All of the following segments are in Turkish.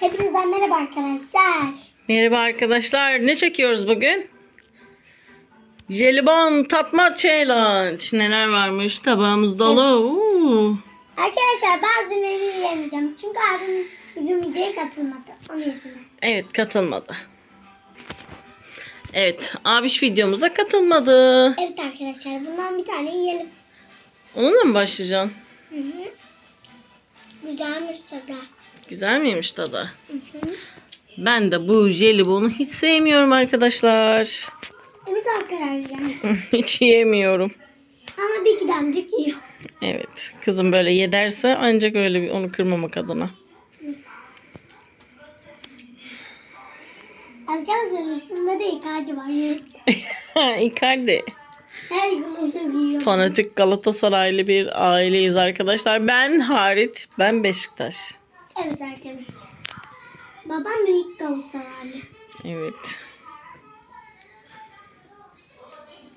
Hepinize merhaba arkadaşlar. Merhaba arkadaşlar. Ne çekiyoruz bugün? Jelibon tatma challenge. Neler varmış? Tabağımız dolu. Oo. Arkadaşlar bazılarını yiyemeyeceğim. Çünkü abim bugün videoya katılmadı. Onun yüzünden. Evet katılmadı. Evet abiş videomuza katılmadı. Evet arkadaşlar bundan bir tane yiyelim. Onunla mı başlayacaksın? Hı hı. Güzelmiş tadı. Güzel miymiş tadı? Hı hı. Ben de bu jelibonu hiç sevmiyorum arkadaşlar. Evet arkadaşlar. hiç yiyemiyorum. Ama bir gidemcik yiyor. Evet kızım böyle ye derse ancak öyle bir onu kırmamak adına. Arkadaşlar üstünde de Icardi var. Icardi. Her gün onu yiyor. Fanatik Galatasaraylı bir aileyiz arkadaşlar. Ben hariç ben Beşiktaş. Evet arkadaşlar. Babam büyük Galatasaraylı. Evet.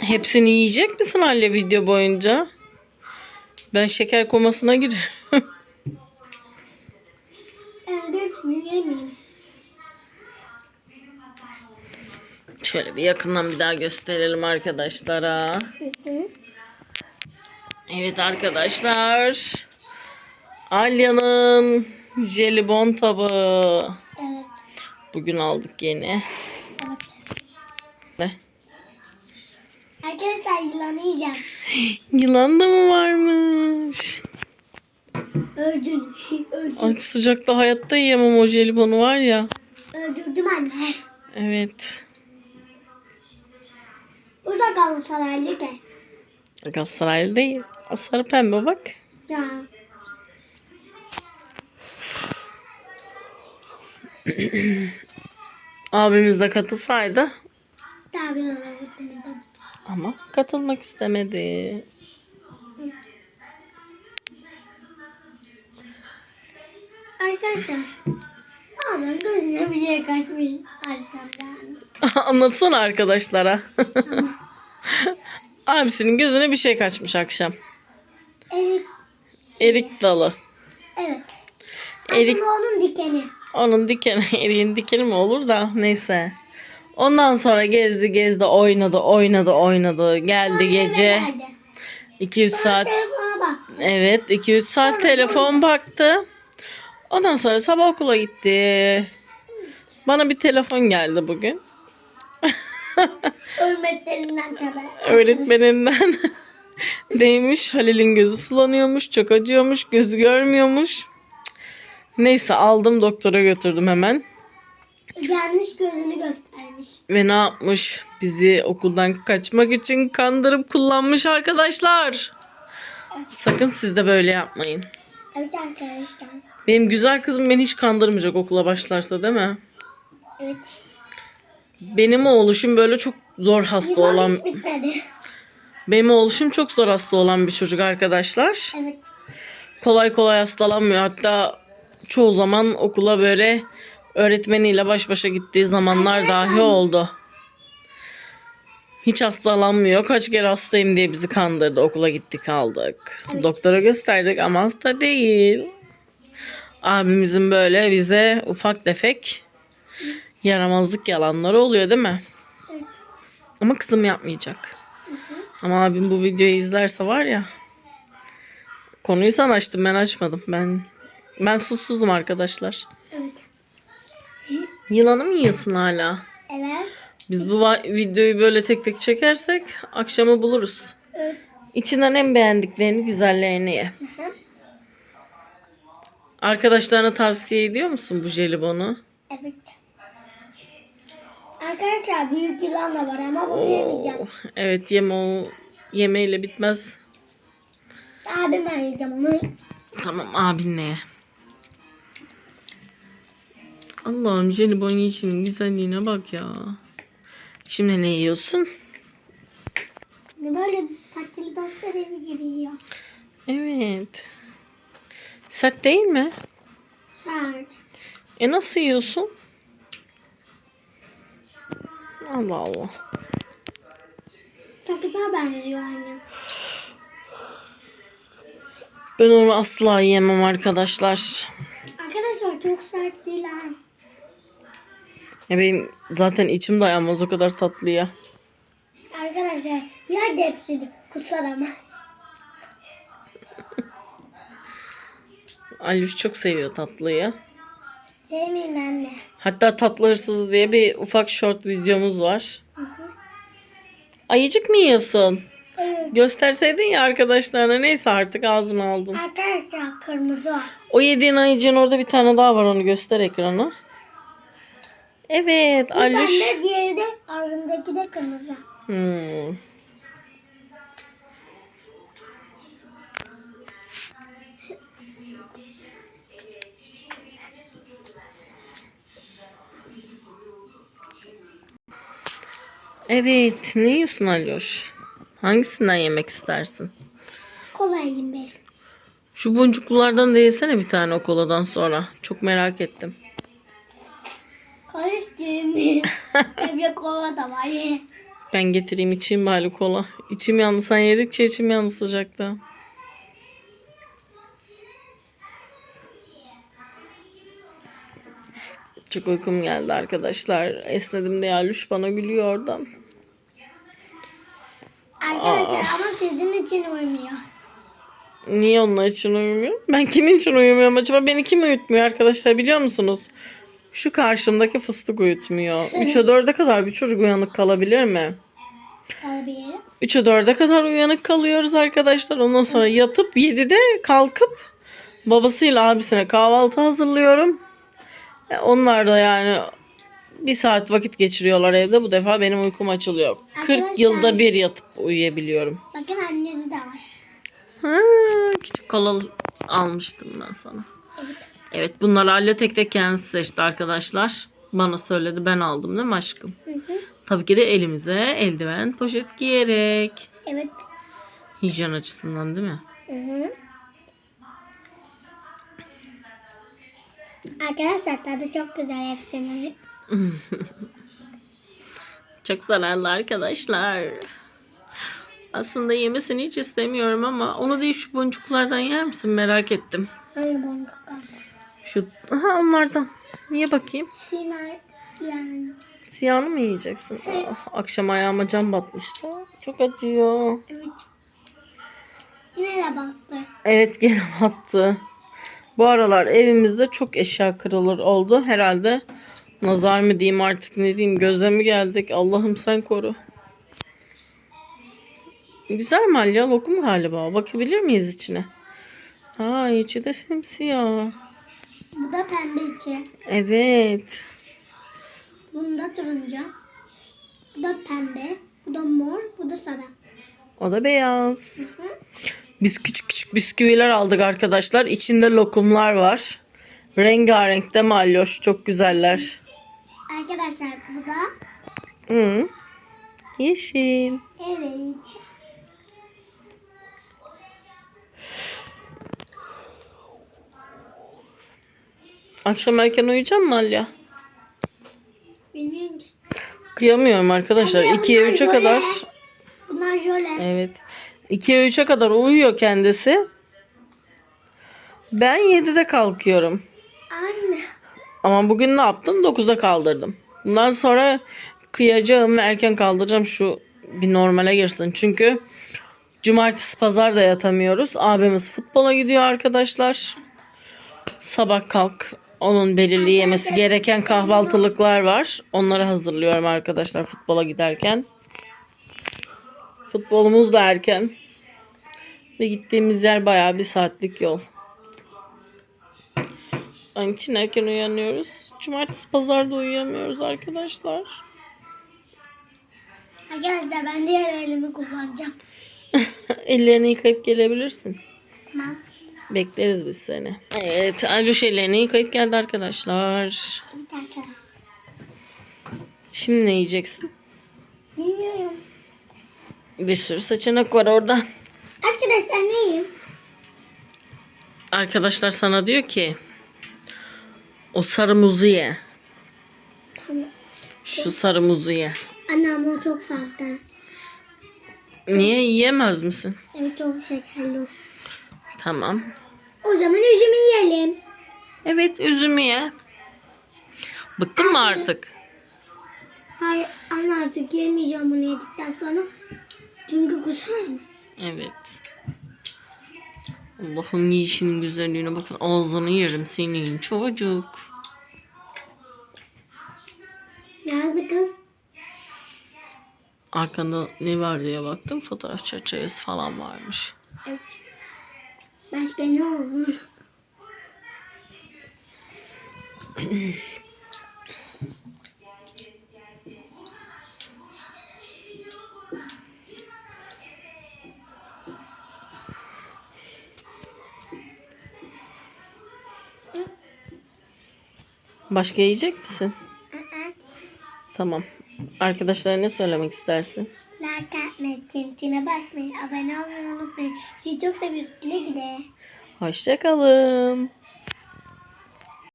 Hepsini yiyecek misin Halle video boyunca? Ben şeker komasına girerim. Ben de hepsini yemeyeyim. Şöyle bir yakından bir daha gösterelim arkadaşlara. Hı hı. Evet arkadaşlar. Alya'nın jelibon tabağı. Evet. Bugün aldık yeni. Evet. Ne? Arkadaşlar yılanı yiyeceğim. Yılan da mı varmış? Öldün. Öldüm. Ay sıcakta hayatta yiyemem o jelibonu var ya. Öldürdüm anne. Evet. Bu da Galatasaraylı de. Galatasaraylı değil. Sarı pembe bak. Ya. Abimiz de katılsaydı ama katılmak istemedi. Arkadaşlar. Ağabeyim gözüne bir şey kaçmış. Arsamdan. Anlatsana arkadaşlara. Abisinin gözüne bir şey kaçmış akşam. Erik. Erik dalı. Evet. Erik Aslında onun dikeni. Onun dikeni, eriğin dikeni mi olur da neyse. Ondan sonra gezdi gezdi oynadı oynadı oynadı. Geldi gece Sonra eve geldi. 2-3 Sonra saat telefona bak. Evet 2-3 saat telefon baktı. Ondan sonra sabah okula gitti. Bana bir telefon geldi bugün. Hürmetlerinden tabi. Öğretmeninden değmiş. Halil'in gözü sulanıyormuş. Çok acıyormuş. Gözü görmüyormuş. Neyse aldım doktora götürdüm hemen. Yanlış gözünü göstermiş. Ve ne yapmış? Bizi okuldan kaçmak için kandırıp kullanmış arkadaşlar. Sakın siz de böyle yapmayın. Evet arkadaşlar. Benim güzel kızım beni hiç kandırmayacak okula başlarsa değil mi? Evet. Benim oğluşum böyle çok zor hasta Yılan olan benim oğluşum çok zor hasta olan bir çocuk arkadaşlar. Evet. Kolay kolay hastalanmıyor. Hatta çoğu zaman okula böyle öğretmeniyle baş başa gittiği zamanlar dahi oldu. Hiç hastalanmıyor. Kaç kere hastayım diye bizi kandırdı. Okula gittik aldık. Doktora gösterdik ama hasta değil. Abimizin böyle bize ufak tefek yaramazlık yalanları oluyor değil mi? Evet. Ama kızım yapmayacak. Ama abim bu videoyu izlerse var ya. Konuyu sen açtın ben açmadım. Ben ben susuzum arkadaşlar. Evet. Yılanı mı yiyorsun hala? Evet. Biz bu videoyu böyle tek tek çekersek akşamı buluruz. Evet. İçinden en beğendiklerini güzellerini ye. Hı hı. Arkadaşlarına tavsiye ediyor musun bu jelibonu? Evet. Arkadaşlar büyük yılan da var ama bunu yemeyeceğim. Oh, evet yeme o yemeyle bitmez. Abim yiyeceğim onu. Tamam abinle ye. Allah'ım jelibon yiyişinin güzelliğine bak ya. Şimdi ne yiyorsun? Şimdi böyle patili dostlar evi gibi yiyor. Evet. Sert değil mi? Sert. E nasıl yiyorsun? Allah Allah. Sakıta benziyor annem. Ben onu asla yiyemem. Arkadaşlar Arkadaşlar çok sert değil ha. Ya benim zaten içim dayanmaz o kadar tatlıya. Arkadaşlar yer hepsini kusar ama. Aliş çok seviyor tatlıyı. Sevmeyeyim anne. Hatta tatlı hırsız diye bir ufak short videomuz var. Ayıcık mı yiyorsun? Evet. Gösterseydin ya arkadaşlarına neyse artık ağzına aldın. Arkadaşlar kırmızı. O yediğin ayıcığın orada bir tane daha var onu göster ekrana. Evet Aliş. Bende diğeri de ağzımdaki de kırmızı. Hmm. Evet, ne yiyorsun Alyoş? Hangisinden yemek istersin? Kola yiyeyim ben. Şu boncuklulardan da yesene bir tane o koladan sonra. Çok merak ettim. Evde kola da var. Ben getireyim içeyim bari kola. İçim yandı sen yedikçe içim yandı sıcakta. Çok uykum geldi arkadaşlar. Esnedim de Yaluş bana gülüyor oradan. Arkadaşlar ama sizin için uymuyor. Niye onlar için uyumuyor? Ben kimin için uyumuyorum acaba? Beni kim uyutmuyor arkadaşlar biliyor musunuz? Şu karşımdaki fıstık uyutmuyor. 3'e 4'e kadar bir çocuk uyanık kalabilir mi? Kal bir yere. 3'e 4'e kadar uyanık kalıyoruz arkadaşlar. Ondan sonra yatıp 7'de kalkıp babasıyla abisine kahvaltı hazırlıyorum. E, Onlar da yani bir saat vakit geçiriyorlar evde. Bu defa benim uykum açılıyor. 40 Arkadaşlar- yılda bir yatıp uyuyabiliyorum. Bakın annesi de var. Ha, küçük kola almıştım ben sana. Evet. Evet bunları Alya tek tek kendisi seçti arkadaşlar. Bana söyledi ben aldım değil mi aşkım? Hı hı. Tabii ki de elimize eldiven poşet giyerek. Evet. Hijyen açısından değil mi? Hı hı. Arkadaşlar tadı çok güzel hepsinin. Çok zararlı arkadaşlar. Aslında yemesini hiç istemiyorum ama onu değil şu boncuklardan yer misin merak ettim. Hangi boncuk kaldı? Şu aha onlardan. Niye bakayım? Sinan. Siyahını mı yiyeceksin? Ah, akşam ayağıma cam batmıştı. Çok acıyor. Evet. Yine de bastı. Evet gene battı. Bu aralar evimizde çok eşya kırılır oldu. Herhalde nazar mı diyeyim artık ne diyeyim göze mi geldik. Allah'ım sen koru. Güzel mi Alya? Lokum galiba. Bakabilir miyiz içine? Aa içi de simsiyah. Bu da pembe içi. Evet. Bunda turuncu. Bu da pembe. Bu da mor. Bu da sarı. O da beyaz. Biz küçük küçük bisküviler aldık arkadaşlar. İçinde lokumlar var. Rengarenk de malloş. Çok güzeller. Arkadaşlar bu da Hı. Yeşil. evet. Akşam erken uyuyacak mı Alya? Bilmiyorum. Kıyamıyorum arkadaşlar. Anne, 2'ye bunlar 3'e jöle. kadar. Bunlar jöle. Evet. 2'ye 3'e kadar uyuyor kendisi. Ben 7'de kalkıyorum. Anne. Ama bugün ne yaptım? 9'da kaldırdım. Bundan sonra kıyacağım ve erken kaldıracağım şu bir normale girsin. Çünkü cumartesi pazar da yatamıyoruz. Abimiz futbola gidiyor arkadaşlar. Sabah kalk. Onun belirli yemesi gereken kahvaltılıklar var. Onları hazırlıyorum arkadaşlar futbola giderken. Futbolumuz da erken. Ve gittiğimiz yer bayağı bir saatlik yol. Onun için erken uyanıyoruz. Cumartesi pazarda uyuyamıyoruz arkadaşlar. Arkadaşlar ben diğer elimi kullanacağım. Ellerini yıkayıp gelebilirsin. Tamam. Bekleriz biz seni. Evet, Alüş ellerini yıkayıp geldi arkadaşlar. Evet arkadaşlar. Şimdi ne yiyeceksin? Bilmiyorum. Bir sürü seçenek var orada. Arkadaşlar neyim? Arkadaşlar sana diyor ki o sarı muzu ye. Tamam. Şu sarı muzu ye. Anne ama o çok fazla. Niye yiyemez misin? Evet çok şekerli. Tamam. O zaman üzümü yiyelim. Evet üzümü ye. Bıktın mı artık? Hayır anne artık yemeyeceğim bunu yedikten sonra. Çünkü kusar mı? Evet. Allah'ım yiyişinin güzelliğine bakın. Ağzını yerim senin çocuk. Yazık kız. Arkanda ne var diye baktım. Fotoğraf çerçevesi falan varmış. Evet. Başka ne olsun? Başka yiyecek misin? Tamam. Arkadaşlara ne söylemek istersin? Like atmayı, tintine basmayı, abone olmayı unutmayın. Sizi çok seviyoruz. Güle güle. Hoşçakalın.